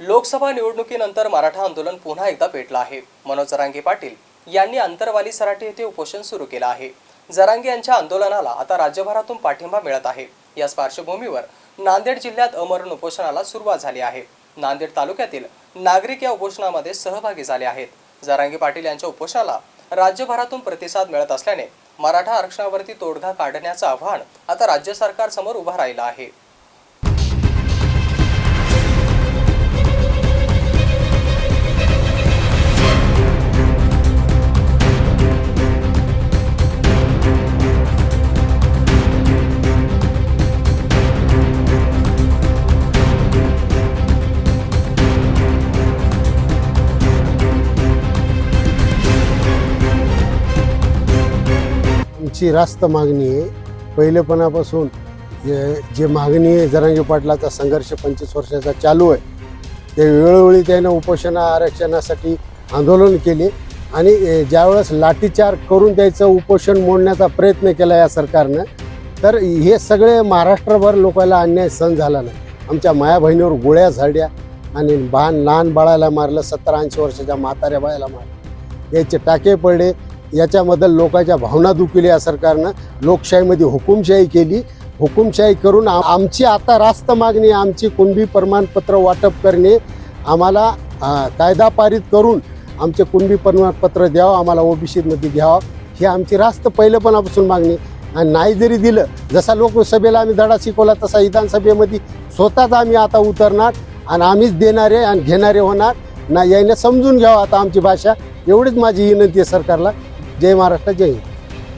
लोकसभा निवडणुकीनंतर मराठा आंदोलन पुन्हा एकदा पेटलं आहे. मनोज जरांगे पाटील यांनी अंतरवाली सराठी येथे उपोषण सुरू केलं आहे. जरांगे यांच्या आंदोलनाला आता राज्यभरातून पाठिंबा मिळत आहे. याच पार्श्वभूमीवर नांदेड जिल्ह्यात अमरण उपोषणाला सुरुवात झाली आहे. नांदेड तालुक्यातील नागरिक या उपोषणामध्ये सहभागी झाले आहेत. जरांगे पाटील यांच्या उपोषणाला राज्यभरातून प्रतिसाद मिळत असल्याने मराठा आरक्षणावरती तोडगा काढण्याचं आव्हान आता राज्य सरकारसमोर उभं राहिलं आहे. आमची रास्त मागणी आहे. पहिलेपणापासून जे- मागणी आहे जरांगी पाटलाचा संघर्ष पंचवीस वर्षाचा चालू आहे. ते वेळोवेळी त्यानं उपोषणा आरक्षणासाठी आंदोलन केले आणि ज्यावेळेस लाठीचार करून त्याचं उपोषण मोडण्याचा प्रयत्न केला या सरकारनं तर हे सगळे महाराष्ट्रभर लोकांना अन्याय सहन झाला नाही. आमच्या माया बहिणीवर गोळ्या झाड्या आणि बाण लहान बाळाला मारलं सत्तर ऐंशी वर्षाच्या म्हाताऱ्या बाळाला मारलं. याचे टाके पडले. याच्याबद्दल लोकांच्या भावना दुखिल्या या सरकारनं. लोकशाहीमध्ये हुकुमशाही केली. हुकुमशाही करून आमची आता रास्त मागणी आमची कुणबी प्रमाणपत्र वाटप करणे आम्हाला कायदा पारित करून आमचे कुणबी प्रमाणपत्र द्यावं आम्हाला ओबीसीमध्ये घ्यावं ही आमची रास्त पहिलेपणापासून मागणी. आणि नाही जरी दिलं जसा लोकसभेला आम्ही धडा शिकवला तसा विधानसभेमध्ये स्वतःच आम्ही आता उतरणार आणि आम्हीच देणारे आणि घेणारे होणार. ना याने समजून घ्यावं आता आमची भाषा. एवढीच माझी विनंती आहे सरकारला. जय महाराष्ट्र जय हिंद.